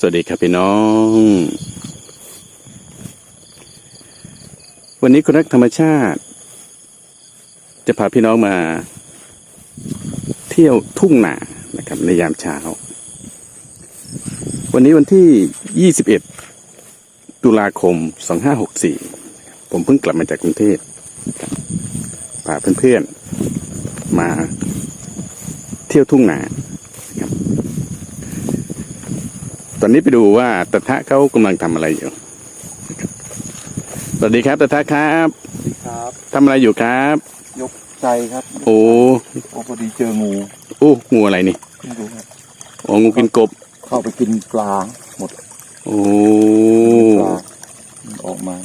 สวัสดีครับพี่น้อง วันนี้คุณรักธรรมชาติ จะพาพี่น้องมา เที่ยวทุ่งนานะครับในยามเช้า วันนี้วันที่ 21 ตุลาคม 2564 ผมเพิ่งกลับมาจากกรุงเทพพาเพื่อนๆ มาเที่ยวทุ่งนา ตอนนี้ไปดูว่าตะทะเขากำลังทำอะไรอยู่นะครับสวัสดีครับตะทะครับครับทำอะไรอยู่ครับ ยกใจครับ โอ้โอ้พอดีเจองูโอ้งูอะไรนี่ไม่รู้ครับโอ้งูกินกบ เข้าไปกินปลาหมด โอ้ปลาออกมา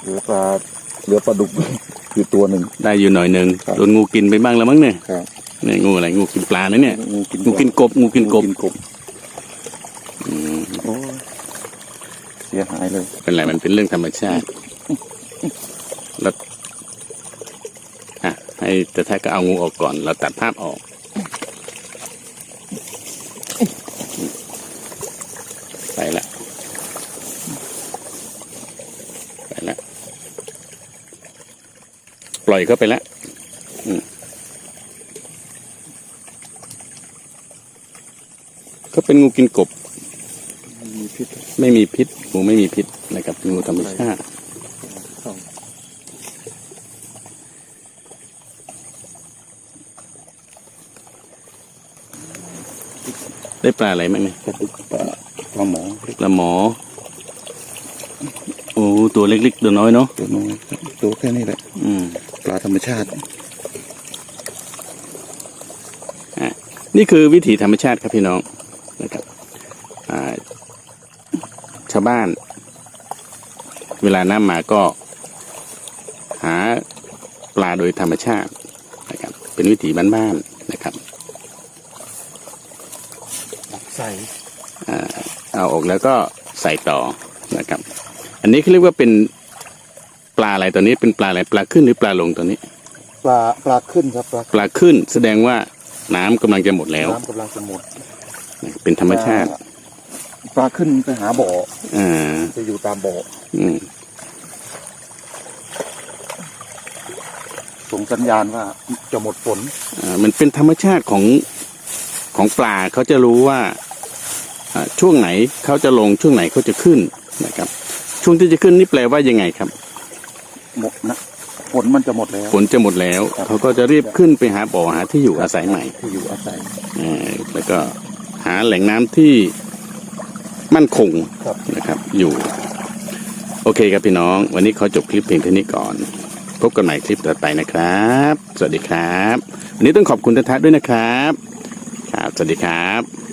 เหลือปลาเหลือปลาดุกอยู่ตัวหนึ่งได้อยู่หน่อยหนึ่งครับโดนงูกินไปบ้างแล้วมั้งเนี่ยครับเนี่ยงูอะไรงูกินปลานะเนี่ยงูกินงูกินกบงูกินกบงูกินกบ อืมโอ้ยเสียหายเลย เป็นไรมันเป็นเรื่องธรรมชาติ แล้วอะให้ตะทะก็เอางูออกก่อน เราตัดภาพออก ไปละ ไปละ ปล่อยเข้าไปแล้วก็เป็นงูกินกบ พิษไม่มีพิษงูไม่มีพิษนะครับเป็นงูธรรมชาติเข้าได้ปลาอะไรมั้งเนี่ยปลาดุกปลาปลาหมอเล็กปลาหมอ โอ้ตัวเล็กๆตัวน้อยเนาะตัวน้อยตัวแค่นี้แหละอืมปลาธรรมชาตินี่คือวิถีธรรมชาติครับพี่น้องนะครับอ่าชาว บ้าน เวลาน้ำมาก็หาปลาโดยธรรมชาตินะครับ เป็นวิถีบ้านๆนะครับใส่อ่าเอาออกแล้วก็ใส่ต่อนะครับ อันนี้เขาเรียกว่าเป็นปลาอะไรตัวนี้เป็นปลาอะไรปลาขึ้นหรือปลาลงตัวนี้ ปลาปลาขึ้นครับปลาปลาขึ้นแสดงว่าน้ำกำลังจะหมดแล้ว น้ำกำลังจะหมด เป็นธรรมชาติ ปลาขึ้นไปหาบ่ออ่าจะอยู่ตามบ่ออืมส่งสัญญาณว่าจะหมดฝนอ่ามันเป็นธรรมชาติของของปลาเขาจะรู้ว่าอ่าช่วงไหนเขาจะลงช่วงไหนเขาจะขึ้นนะครับ ช่วงที่จะขึ้นนี่แปลว่ายังไงครับ หมดนะฝนมันจะหมดแล้ว ฝนจะหมดแล้ว ครับ เขาก็จะรีบขึ้นไปหาบ่อหาที่อยู่อาศัยใหม่ที่อยู่อาศัย เอ่อแล้วก็หาแหล่งน้ำที่ มั่นคงครับนะครับอยู่ โอเคครับพี่น้อง วันนี้ขอจบคลิปเพียงเท่านี้ก่อน พบกันใหม่คลิปต่อไปนะครับ สวัสดีครับ วันนี้ต้องขอบคุณทัศน์ด้วยนะครับ ครับ สวัสดีครับ